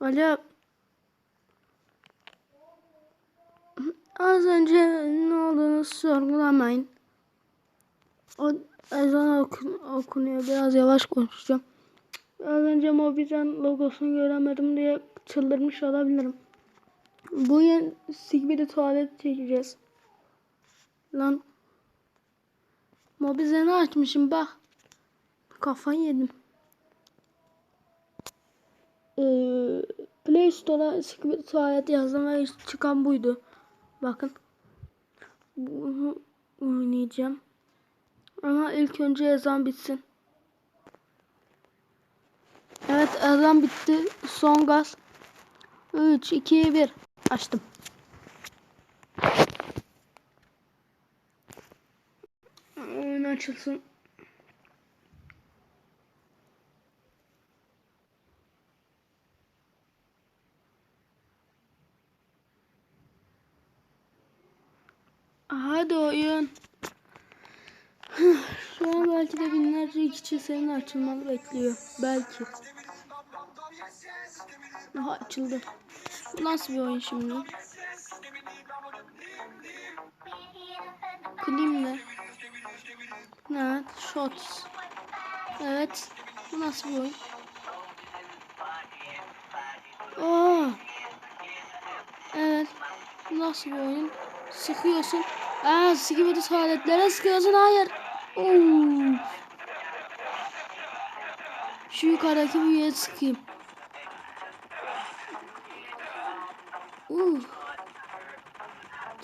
Alo. Az önce ne olduğunu sorgulamayın. O ezan okun, okunuyor. Biraz yavaş konuşacağım. Az önce Mobizen logosunu göremedim diye çıldırmış olabilirim. Bugün Sigbi'de tuvalet çekeceğiz. Lan. Mobizen'i açmışım bak. Kafayı yedim. Play Store'a Sigbi tuvalet yazdım ve çıkan buydu. Bakın. Bunu oynayacağım. Ama ilk önce ezan bitsin. Evet ezan bitti. Son gaz. 3, 2, 1. Açtım. Oyun açılsın. Hadi oyun. Şu an belki de binlerce kişi senin açılmanı bekliyor. Belki. Aha açıldı. Bu nasıl bir oyun şimdi? Klim ne? Evet, shots. Evet. Bu nasıl bir oyun? Aa. Evet. Bu nasıl bir oyun? Sıkıyorsun. Aa, sıkıyordu tuvaletlere sıkıyorsun. Hayır. Oo. Şu yukarıdaki büyüye sıkayım. Uh.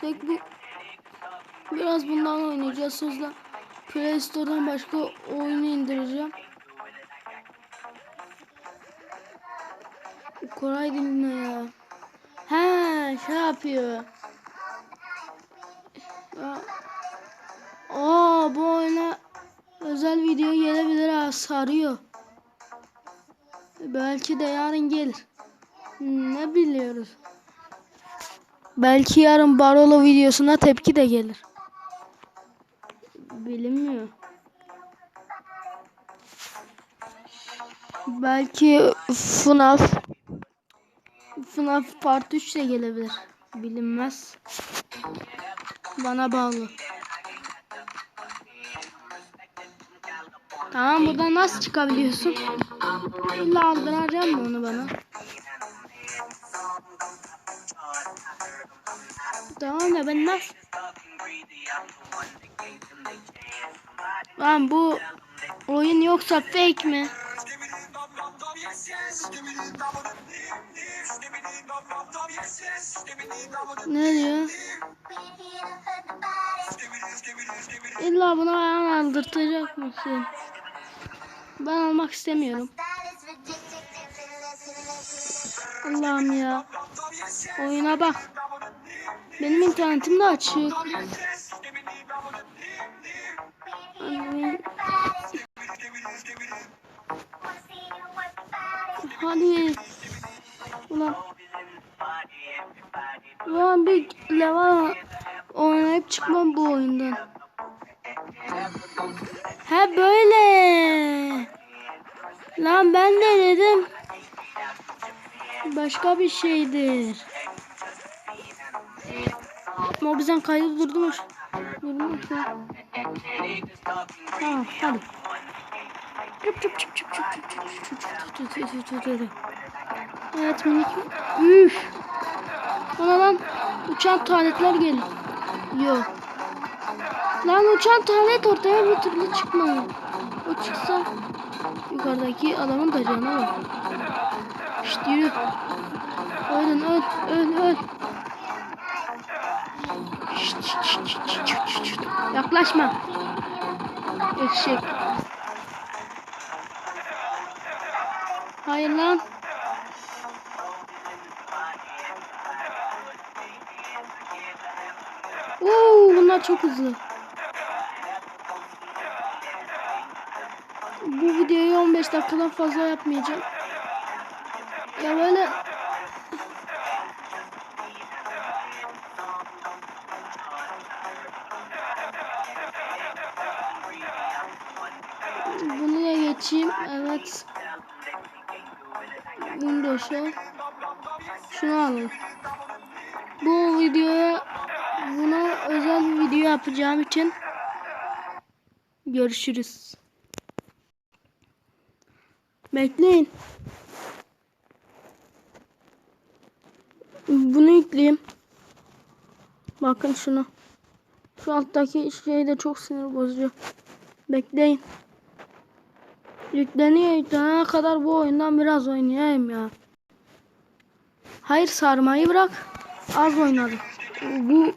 Tek bu biraz bundan oynayacağız. Sözde Play Store'dan başka oyunu indireceğim. Koray dinle ya. He şey yapıyor. Ya. Aa bu oyuna özel video gelebilir ha sarıyor. Belki de yarın gelir. Ne biliyoruz. Belki yarın Barolo videosuna tepki de gelir. Bilinmiyor. Belki FNAF FNAF Part 3 de gelebilir. Bilinmez. Bana bağlı. Tamam buradan nasıl çıkabiliyorsun? İlla aldıracağım mı onu bana? Tamam da ben nasıl? Lan bu oyun yoksa fake mi? Ne diyor? İlla buna aldırtacak mısın? Ben almak istemiyorum. Allah'ım ya. Oyuna bak. Benim internetim de açık. Hadi. Ulan. Ulan bir level oynayıp çıkmam bu oyundan. Ha böyle. Lan ben de dedim. Başka bir şeydir. Mobizem kaydı durdurmuş. Durdurmuş mu? Hadi. Çıp çıp çıp çıp çıp çıp çıp çıp çıp çıp çıp çıp çıp. Evet minik. Üf. Ona lan uçan tuvaletler gelir. Yok. Lan uçan tuvalet ortaya bir türlü çıkmıyor. O çıksa yukarıdaki adamın bacağına bak. Şşt yürü. Ölün öl öl öl. Yaklaşma. Eşek. Hayır lan. Oo, bunlar çok hızlı. Bu videoyu 15 dakikadan fazla yapmayacağım. Ya böyle Bunu geçeyim. Evet. Windows'a. Şunu alalım. Bu videoya buna özel bir video yapacağım için görüşürüz. Bekleyin. Bunu yükleyeyim. Bakın şunu. Şu alttaki şey de çok sinir bozucu. Bekleyin. Yükleniyor yüklenene kadar bu oyundan biraz oynayayım ya. Hayır sarmayı bırak. Az oynadım. Bu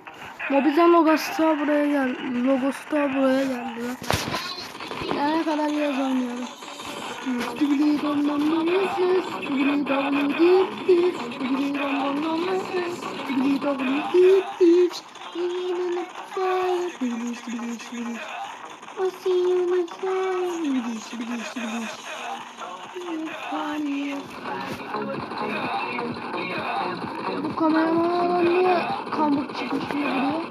Mobizen logosu da buraya geldi. Logosu da buraya geldi. Ne kadar biraz oynuyorum. Bu kameraman olan niye kambuk çıkışını vuruyor?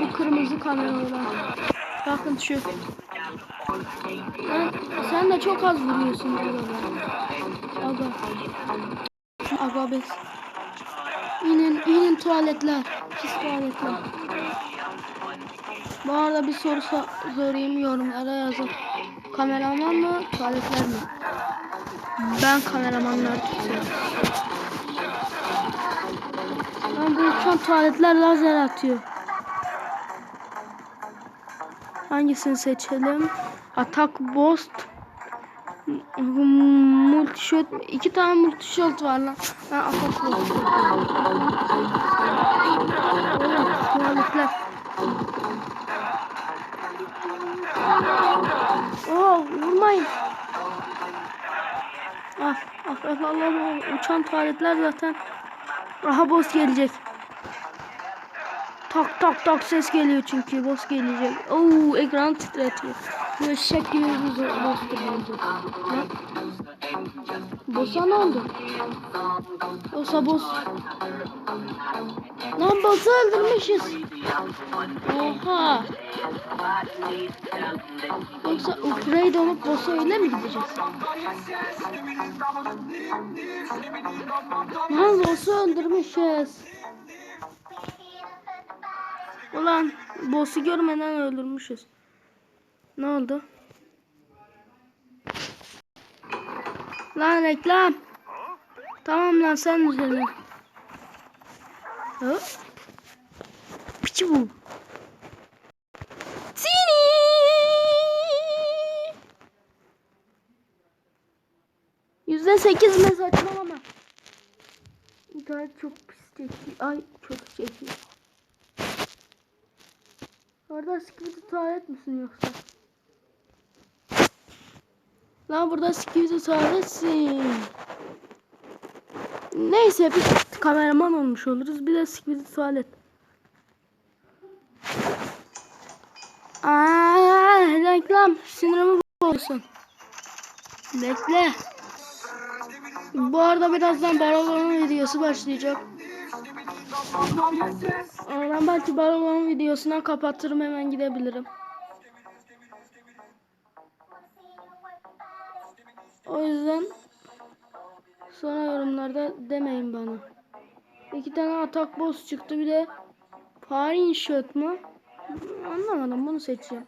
Bu kırmızı kamera olan. Bakın şu. Sen, sen de çok az vuruyorsun burada. Aga. Aga bes. İnin, inin tuvaletler. Pis tuvaletler. Bu arada bir soru so- sorayım yorumlara yazın. Kameraman mı, tuvaletler mi? Ben kameramanlar tutuyorum. Ben bu uçan tuvaletler lazer atıyor. Hangisini seçelim? Atak Bost. Multishot. iki tane multishot var lan. Ben atak Bost. Oo, vurmayın. Ah, ah, ah, Allah'ım uçan tuvaletler zaten. Aha boss gelecek. Tak tak tak ses geliyor çünkü boss gelecek. Oo ekran titretiyor. Bu eşek gibi bir boss'tur bence. Ha? Boss'a ne oldu? Boss'a boss. Lan boss'u öldürmüşüz. Oha. Yoksa upgrade olup boss'a öyle mi gideceğiz? Lan boss'u öldürmüşüz. Ulan boss'u görmeden öldürmüşüz. Ne oldu? Lan reklam. Tamam lan sen üzerine. Hop. Piçi bu. Sini. Yüzde sekiz mi saçmalama. İnternet çok pis çekiyor. Ay çok çekiyor. Orada skibidi tuvalet misin yoksa? Lan burada skibidi tuvaletsin. Neyse bir kameraman olmuş oluruz. Bir de skibidi tuvalet. Aa, reklam sinirimi bozuyorsun. Bekle. Bu arada birazdan balonun videosu başlayacak. Aa, Ben belki balonun videosundan kapatırım hemen gidebilirim. O yüzden sonra yorumlarda demeyin bana. İki tane atak boss çıktı bir de Fire shot mu? Anlamadım bunu seçeceğim.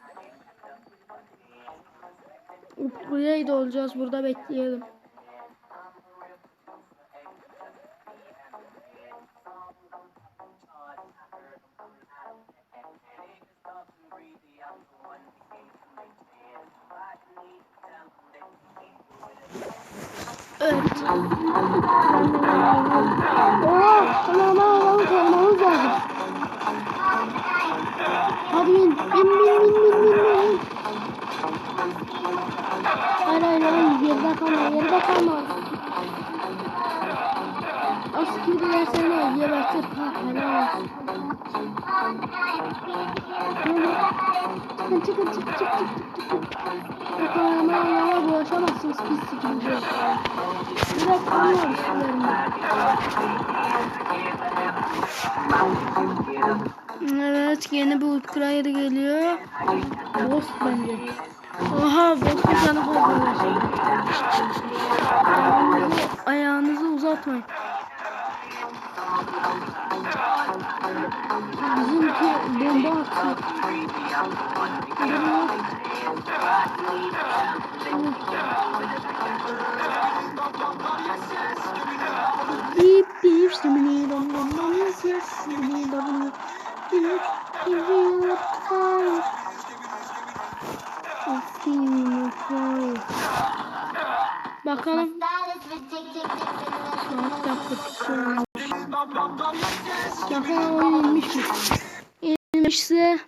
Upgrade olacağız burada bekleyelim. Evet. Oo, tamam tamam korumamız lazım. Hadi bin, bin, bin, bin, bin, bin, bin. Hayır hayır hayır, geride kalma, geride kalma. Skill'ler seni gebertir. Ha, helal olsun. Çıkın çıkın çık çık çık çık çık. Yakalamaya bulaşamazsınız pis sikimci. Direkt alıyoruz sularını. Evet yeni bir Utkrayır geliyor. Boss bence. Oha boss bir tane koyuyorlar. Ayağınızı, ayağınızı uzatmayın. Bizimki bomba Stimuli fire Bakalım saat. Bakalım? İnmişse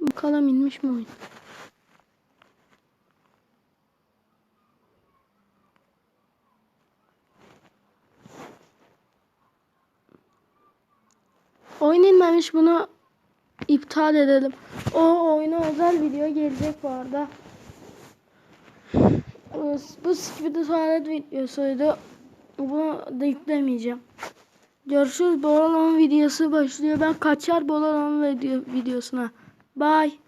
Bakalım inmiş mi oyun? Oyun inmemiş bunu iptal edelim. O oyuna özel video gelecek bu arada. Bu Skibidi Tuvalet videosuydu. Bunu da yüklemeyeceğim. Görüşürüz. Borolon videosu başlıyor. Ben kaçar video videosuna. Bye.